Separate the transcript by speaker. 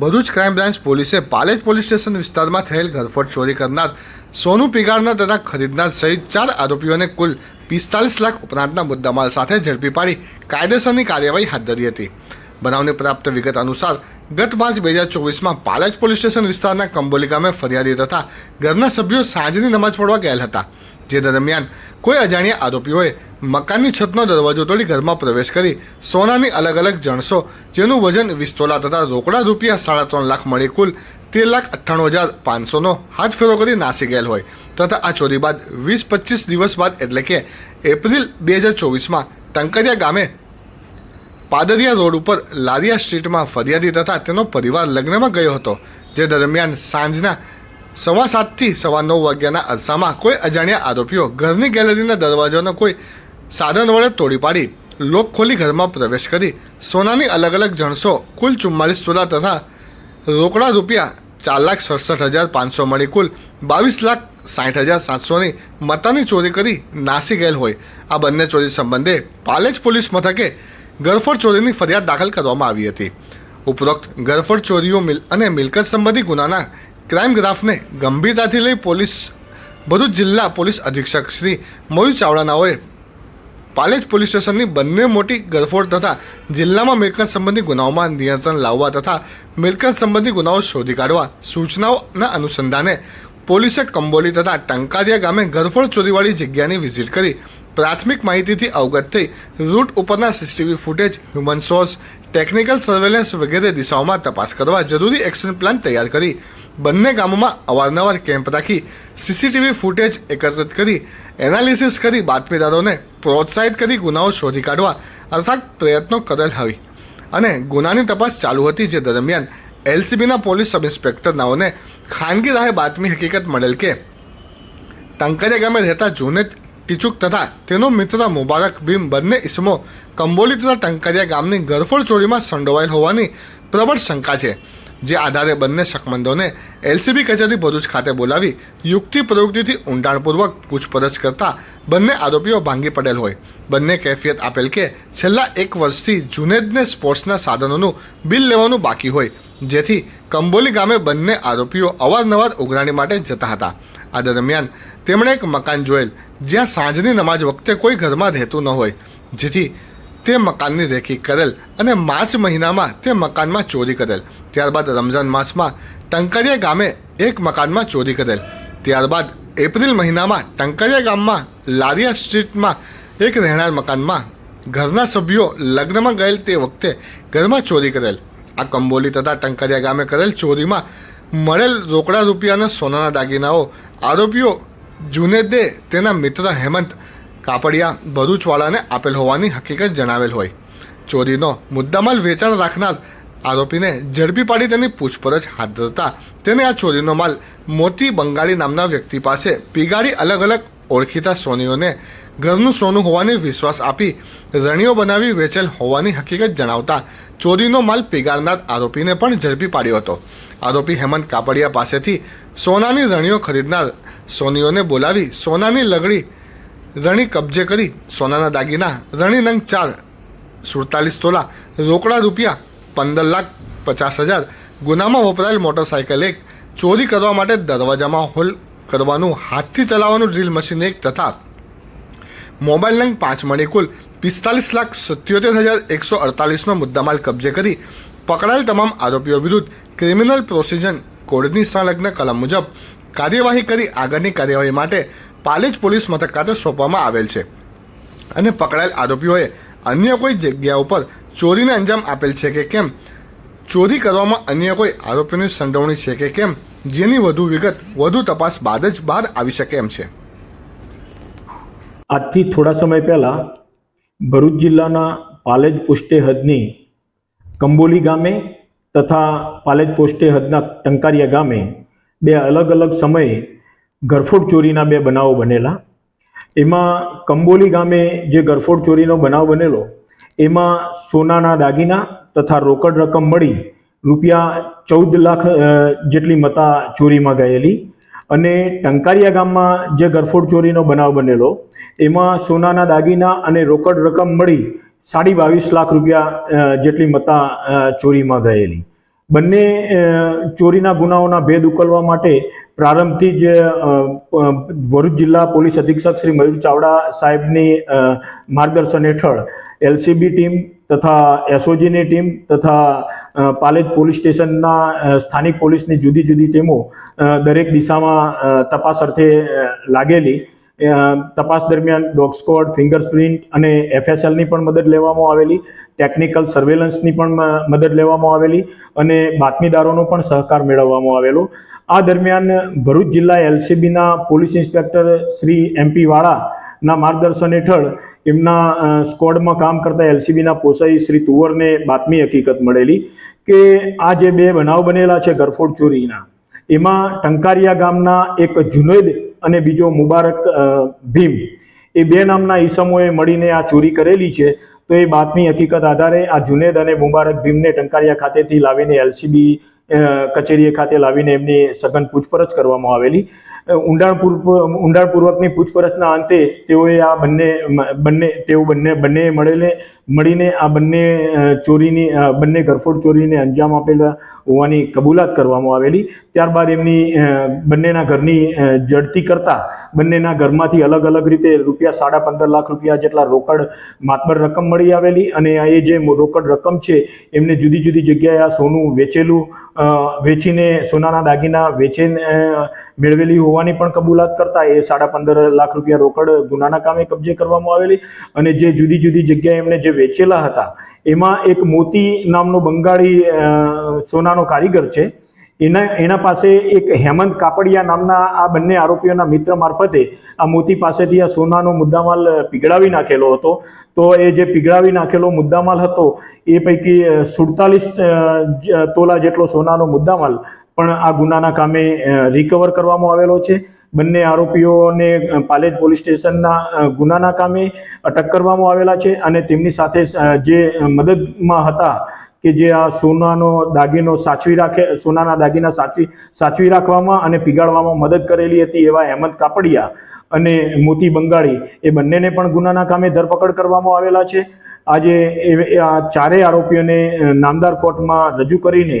Speaker 1: Bharuch crime branch પોલીસે Palej police station વિસ્તારમાં થયેલ ઘરફોડ ચોરી કરનાર સોનું પીગાડનાર તથા ખરીદનાર સહિત ચાર આરોપીઓને કુલ પિસ્તાલીસ લાખ ઉપરાંતના મુદ્દામાલ સાથે ઝડપી પાડી કાયદેસરની કાર્યવાહી હાથ ધરી હતી. બનાવને પ્રાપ્ત વિગત અનુસાર ગત માર્ચ બે હજાર ચોવીસમાં પાલેજ પોલીસ સ્ટેશન વિસ્તારના કંબોલી ગામે ફરિયાદી તથા ઘરના સભ્યો સાંજની નમાજ પડવા ગયેલ હતા. જે દરમિયાન કોઈ અજાણ્યા આરોપીઓએ મકાનની છતનો દરવાજો તોડી ઘરમાં પ્રવેશ કરી સોનાની અલગ અલગ જણસો, જેનું વજન વીસ તોલા તથા રોકડા રૂપિયા સાડા ત્રણ લાખ મળી કુલ તેર લાખ અઠ્ઠાણું હજાર પાંચસોનો હાથ ફેરો કરી નાસી ગયેલ હોય. તથા આ ચોરી બાદ વીસ પચીસ દિવસ બાદ એટલે કે એપ્રિલ બે હજાર ચોવીસમાં ટંકરિયા ગામે પાદરિયા રોડ ઉપર લારિયા સ્ટ્રીટમાં ફરિયાદી તથા તેનો પરિવાર લગ્નમાં ગયો હતો, જે દરમિયાન સાંજના સવા સાતથી સવા નવ વાગ્યાના અરસામાં કોઈ અજાણ્યા આરોપીઓ ઘરની ગેલેરીના દરવાજાનો કોઈ સાધન વડે તોડી પાડી, લોક ખોલી ઘરમાં પ્રવેશ કરી, સોનાની અલગ અલગ જણસો, કુલ ચુમ્માલીસ તોલા તથા રોકડા રૂપિયા ચાર લાખ સડસઠ હજાર પાંચસો મળી કુલ બાવીસ લાખ સાઠ હજાર સાતસોની મતાની ચોરી કરી નાસી ગયેલ હોય. આ બંને ચોરી સંબંધે પાલેજ પોલીસ મથકે ગરફોડ ચોરીની ફરિયાદ દાખલ કરવામાં આવી હતી. ઉપરોક્ત ગરફોડ ચોરીઓ મિલ, અને મિલકત સંબંધી ગુનાના ક્રાઇમ ગ્રાફને ગંભીરતાથી લઈ પોલીસ, ભરૂચ જિલ્લા પોલીસ અધિક્ષક શ્રી મયુર ચાવડાનાઓએ પાલેજ પોલીસ સ્ટેશનની બંને મોટી ગરફોડ તથા જિલ્લામાં મિલકત સંબંધી ગુનાઓમાં નિયંત્રણ લાવવા તથા મિલકત સંબંધી ગુનાઓ શોધી કાઢવા સૂચનાઓના અનુસંધાને પોલીસે કંબોલી તથા ટંકારિયા ગામે ગરફોડ ચોરીવાળી જગ્યાની વિઝિટ કરી પ્રાથમિક માહિતીથી અવગત થઈ રૂટ ઉપરના CCTV footage, human source, technical surveillance વગેરે દિશાઓમાં તપાસ કરવા જરૂરી એક્શન પ્લાન તૈયાર કરી બંને ગામોમાં અવારનવાર કેમ્પ રાખી સીસીટીવી ફૂટેજ એકત્રિત કરી એનાલિસિસ કરી બાતમીદારોને પ્રોત્સાહિત કરી ગુનાઓ શોધી કાઢવા અર્થાત પ્રયત્નો કરેલ હોય અને ગુનાની તપાસ ચાલુ હતી જે દરમિયાન એલસીબીના પોલીસ સબ ઇન્સ્પેક્ટર ખાનગી રાહે બાતમી હકીકત મળેલ કે ટંકરિયા ગામે રહેતા જુનેદ ટીચુક તથા તેનો મિત્ર મુબારક ભીમ બંને ઇસમો કંબોલી તથા ટંકરિયા ગામની ગરફોડ ચોરીમાં સંડોવાયેલ હોવાની પ્રબળ શંકા છે. જે આધારે બંને શકમંદોને એલસીબી કચેરી ભરૂચ ખાતે બોલાવી યુક્તિ પ્રવૃત્તિથી ઊંડાણપૂર્વક પૂછપરછ કરતા બંને આરોપીઓ ભાંગી પડેલ હોય. બંને કેફિયત આપેલ કે છેલ્લા એક વર્ષથી જુનેદને સ્પોર્ટ્સના સાધનોનું બિલ લેવાનું બાકી હોય, જેથી કંબોલી ગામે બંને આરોપીઓ અવારનવાર ઉઘરાણી માટે જતા હતા. આ દરમિયાન તેમણે એક મકાન જોયેલ, જ્યાં સાંજની નમાજ વખતે કોઈ ઘરમાં રહેતું ન હોય, જેથી તે મકાનની રેખી કરેલ અને માર્ચ મહિનામાં તે મકાનમાં ચોરી કરેલ. ત્યારબાદ રમઝાન માસમાં ટંકરિયા ગામે એક મકાનમાં ચોરી કરેલ. ત્યારબાદ એપ્રિલ મહિનામાં ટંકરિયા ગામમાં લારિયા સ્ટ્રીટમાં એક રહેણાર મકાનમાં ઘરના સભ્યો લગ્નમાં ગયેલ તે વખતે ઘરમાં ચોરી કરેલ. આ કંબોલી તથા ટંકરિયા ગામે કરેલ ચોરીમાં મળેલ રોકડા રૂપિયાના સોનાના દાગીનાઓ, આરોપીઓ જુનેદે, તેના મિત્ર હેમંત, કાપડિયા, ભરૂચવાળાને આપેલ હોવાની હકીકત જણાવેલ હોય. ચોરીનો મુદ્દામાલ વેચાણ રાખનાર આરોપીને ઝડપી પાડી તેની પૂછપરછ હાથ ધરતા તેને આ ચોરીનો માલ મોતી બંગાળી નામના વ્યક્તિ પાસે પીગાડી અલગ અલગ ઓળખીતા સોનીઓને ઘરનું સોનું હોવાની વિશ્વાસ આપી રણીઓ બનાવી વેચેલ હોવાની હકીકત જણાવતા ચોરીનો માલ પીગાડનાર આરોપીને પણ ઝડપી પાડ્યો હતો. આરોપી હેમંત કાપડિયા પાસેથી સોનાની રણીઓ ખરીદનાર સોનીઓને બોલાવી સોનાની લગડી રણી કબજે કરી સોનાના દાગીના રણી નંગ ચાર સુડતાલીસ તોલા રોકડા રૂપિયા પંદર લાખ પચાસ હજાર. ગુનામાં વપરાયેલ મોટરસાયકલ એક ચોરી કરવા માટે દરવાજામાં હોલ કરવાનું, હાથથી ચલાવવાનું ડ્રીલ મશીન એક તથા મોબાઈલ નંગ પાંચ મળી કુલ પિસ્તાલીસ લાખ સત્યોતેર હજાર એકસો અડતાલીસનો મુદ્દામાલ કબજે કરી પકડાયેલ તમામ આરોપીઓ વિરુદ્ધ ક્રિમિનલ પ્રોસિજન કોડની સંલગ્ન કલમ મુજબ કાર્યવાહી કરી આગળની કાર્યવાહી માટે પાલેજ પોલીસ મથક ખાતે સોંપવામાં આવેલ છે. અને પકડાયેલ આરોપીઓએ અન્ય કોઈ જગ્યા ઉપર ચોરીને અંજામ આપેલ છે કે કેમ? ચોરી કરવામાં અન્ય કોઈ આરોપીની સંડોવણી છે કે કેમ? જેની વધુ વિગત વધુ તપાસ બાદ જ બહાર આવી શકે એમ છે.
Speaker 2: આજથી થોડા સમય પહેલાં ભરૂચ જિલ્લાના પાલેજ પોસ્ટે હદની કંબોલી ગામે તથા પાલેજ પોસ્ટે હદના ટંકારિયા ગામે બે અલગ અલગ સમયે ગરફોડ ચોરીના બે બનાવો બનેલા. એમાં કંબોલી ગામે જે ગરફોડ ચોરીનો બનાવ બનેલો એમાં સોનાના દાગીના તથા રોકડ રકમ મળી રૂપિયા ચૌદ લાખ જેટલી મતા ચોરીમાં ગયેલી. અને ટંકારિયા ગામમાં જે ગરફોડ ચોરીનો બનાવ બનેલો, એમાં સોનાના દાગીના અને રોકડ રકમ મળી સાડી બાવીસ લાખ રૂપિયા જેટલી મતા ચોરીમાં ગયેલી. બંને ચોરીના ગુનાઓના ભેદ ઉકલવા માટે પ્રારંભથી જ ભરૂચ જિલ્લા પોલીસ અધિક્ષક શ્રી મયુર ચાવડા સાહેબની માર્ગદર્શન હેઠળ એલસીબી ટીમ તથા એસઓજીની ટીમ તથા પાલેજ પોલીસ સ્ટેશનના સ્થાનિક પોલીસની જુદી જુદી ટીમો દરેક દિશામાં તપાસ અર્થે લાગેલી. તપાસ દરમિયાન ડોગ સ્કોડ ફિંગરપ્રિન્ટ અને એફએસએલની પણ મદદ લેવામાં આવેલી. ટેકનિકલ સર્વેલન્સની પણ મદદ લેવામાં આવેલી અને બાતમીદારોનો પણ સહકાર મેળવવામાં આવેલો. આ દરમિયાન ભરૂચ જિલ્લા એલસીબીના પોલીસ ઇન્સ્પેક્ટર શ્રી એમપી વાળાના માર્ગદર્શન હેઠળ એમના સ્કોડમાં કામ કરતા એલસીબીના પોસાઈ શ્રી તુવરને બાતમી હકીકત મળેલી કે આ જે બે બનાવ બનેલા છે ગરફોડ ચોરીના, એમાં ટંકારિયા ગામના એક જુનેદ અને બીજો મુબારક ભીમ. એ બે નામના ઈસમોએ મળીને આ ચોરી કરેલી છે. તો એ બાતમી હકીકત આધારે આ જુનેદ અને મુબારક ભીમને ટંકારિયા ખાતેથી લાવીને એલસીબી કચેરીએ ખાતે લાવીને એમની સઘન પૂછપરછ કરવામાં આવેલી. ઊંડાણપૂર્વક ઊંડાણપૂર્વકની પૂછપરછના અંતે તેઓએ આ બંને બંને, તેઓ બંને બંને મળેલે, મળીને આ બંને ચોરીની બંને ઘરફોડ ચોરીને અંજામ આપેલા હોવાની કબૂલાત કરવામાં આવેલી. ત્યારબાદ એમની બંનેના ઘરની જડતી કરતા બંનેના ઘરમાંથી અલગ અલગ રીતે રૂપિયા સાડા પંદર લાખ રૂપિયા જેટલા રોકડ માતબર રકમ મળી આવેલી અને એ જે રોકડ રકમ છે એમને જુદી જુદી જગ્યાએ આ સોનું વેચેલું વેચીને સોનાના દાગીના વેચીને મેળવેલી મેળવેલી હોવાની પણ કબૂલાત કરતા એ સાડા પંદર લાખ રૂપિયા રોકડ ગુનાના કામે કબજે કરવામાં આવેલી અને જે જુદી જુદી જગ્યાએ એમને જે વેચેલા હતા, એમાં એક મોતી નામનો બંગાળી સોનાનો કારીગર છે. એના એના પાસે એક હેમંત કાપડિયા નામના આ બંને આરોપીઓના મિત્ર મારફતે આ મોતી પાસેથી આ સોનાનો મુદ્દામાલ પીગળાવી નાખેલો હતો. તો એ જે પીગળાવી નાખેલો મુદ્દામાલ હતો, એ પૈકી સુડતાલીસ તોલા જેટલો સોનાનો મુદ્દામાલ પણ આ ગુનાના કામે રિકવર કરવામાં આવેલો છે. બંને આરોપીઓને પાલેજ પોલીસ સ્ટેશનના ગુનાના કામે અટક કરવામાં આવેલા છે અને તેમની સાથે જે મદદમાં હતા કે જે આ સોનાનો દાગીનો સાચવી રાખે, સોનાના દાગીના સાચવી સાચવી રાખવામાં અને પીગાળવામાં મદદ કરેલી હતી એવા અહેમદ કાપડિયા અને મોતી બંગાળી એ બંનેને પણ ગુનાના કામે ધરપકડ કરવામાં આવેલા છે. આજે આ ચારેય આરોપીઓને નામદાર કોર્ટમાં રજૂ કરીને